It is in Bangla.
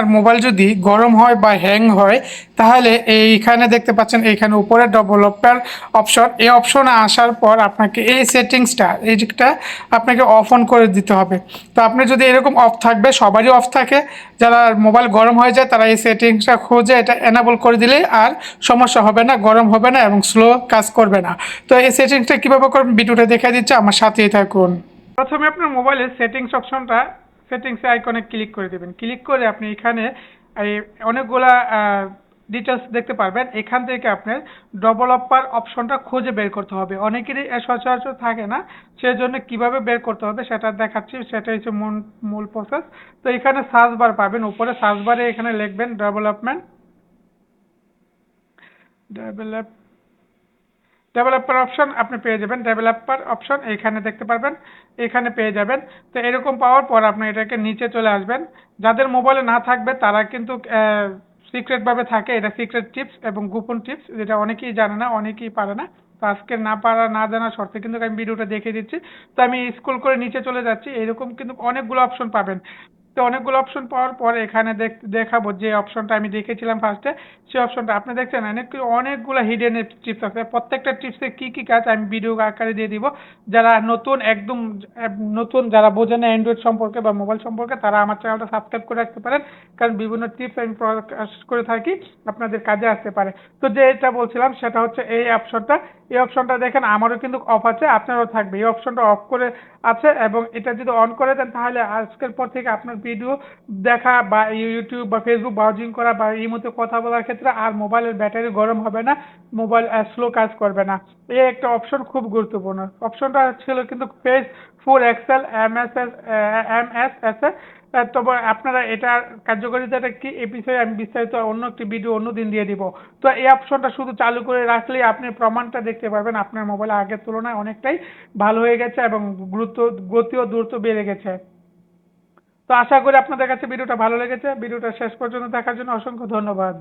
আপনার মোবাইল যদি গরম হয় বা হ্যাং হয়, তাহলে এইখানে দেখতে পাচ্ছেন, এইখানে উপরে ডেভেলপার অপশন এই অপশনে আসার পর আপনাকে এই সেটিংসটা এইটা আপনাকে অফ অন করে দিতে হবে। তো আপনি যদি এরকম অফ থাকবে, সবারই অফ থাকে, যারা মোবাইল গরম হয়ে যায়, তারা এই সেটিংসটা খুঁজে এটা এনাবল করে দিলে আর সমস্যা হবে না, গরম হবে না এবং স্লো কাজ করবে না। তো এই সেটিংসটা কীভাবে করবেন, ভিডিওটা দেখে দিচ্ছে, আমার সাথেই থাকুন। প্রথমে আপনার মোবাইলের সেটিংস অপশনটা সেটিংসে আইকনে ক্লিক করে দেবেন। ক্লিক করে আপনি এখানে অনেকগুলা ডিটেলস দেখতে পারবেন। এখান থেকে আপনার ডেভেলপার অপশনটা খুঁজে বের করতে হবে। অনেকেরই সচরাচর থাকে না, সেজন্য কীভাবে বের করতে হবে সেটা দেখাচ্ছি। সেটা হচ্ছে মূল মূল প্রসেস তো এখানে সার্চ বার পাবেন। উপরে সার্চ বারে এখানে লিখবেন ডেভেলপমেন্ট ডেভেলপ ডেভেলপার অপশন আপনি পেয়ে যাবেন। ডেভেলপার অপশন এখানে দেখতে পারবেন। এখানে পেয়ে যাবেন। তো এরকম পাওয়ার পর আপনি এটাকে নিচে চলে আসবেন। যাদের মোবাইলে না থাকবে, তারা কিন্তু সিক্রেটভাবে থাকে। এটা সিক্রেট টিপস এবং গোপন টিপস যেটা অনেকেই জানে না, অনেকেই পারে না। তো আজকে না পারা, না জানা শর্তে কিন্তু আমি ভিডিওটা দেখে দিচ্ছি। তো আমি স্কুল করে নিচে চলে যাচ্ছি। এরকম কিন্তু অনেকগুলো অপশন পাবেন। তো অনেকগুলো অপশন পাওয়ার পর এখানে দেখাবো যে অপশনটা আমি দেখেছিলাম ফার্স্টে সেই অপশনটা আপনি দেখছেন, অনেক, অনেকগুলো হিডেন টিপস আছে। প্রত্যেকটা টিপসে কি কি কাজ আমি ভিডিও আকারে দিয়ে দিব। যারা নতুন, একদম নতুন, যারা বোঝে না অ্যান্ড্রয়েড সম্পর্কে বা মোবাইল সম্পর্কে, তারা আমার চ্যানেলটা সাবস্ক্রাইব করে রাখতে পারেন। কারণ বিভিন্ন টিপস আমি প্রকাশ করে থাকি, আপনাদের কাজে আসতে পারে। তো যেটা বলছিলাম, সেটা হচ্ছে এই অপশনটা এই অপশনটা দেখেন, আমারও কিন্তু অফ আছে, আপনারও থাকবে। এই অপশনটা অফ করে আছে এবং এটা যদি অন করে দেন, তাহলে আজকের পর থেকে আপনার ভিডিও দেখা বা ইউটিউব বা ফেসবুক ব্রাউজিং করা বা এই মতো কথা বলার ক্ষেত্রে আর মোবাইলের ব্যাটারি গরম হবে না, মোবাইল স্লো কাজ করবে না। এই একটা অপশন খুব গুরুত্বপূর্ণ। অপশনটা ছিল কিন্তু page four excel M S S M S S তবে আপনারা এটার কার্যকারিতাটা কি এ বিষয়ে আমি বিস্তারিত অন্য একটি ভিডিও অন্য দিন দিয়ে দিব। তো এই অপশনটা শুধু চালু করে রাখলেই আপনি প্রমাণটা দেখতে পারবেন, আপনার মোবাইল আগের তুলনায় অনেকটাই ভালো হয়ে গেছে এবং গুরুত্ব গতি ও দ্রুত বেড়ে গেছে। তো আশা করি আপনাদের কাছে ভিডিওটা ভালো লেগেছে। ভিডিওটা শেষ পর্যন্ত দেখার জন্য অসংখ্য ধন্যবাদ।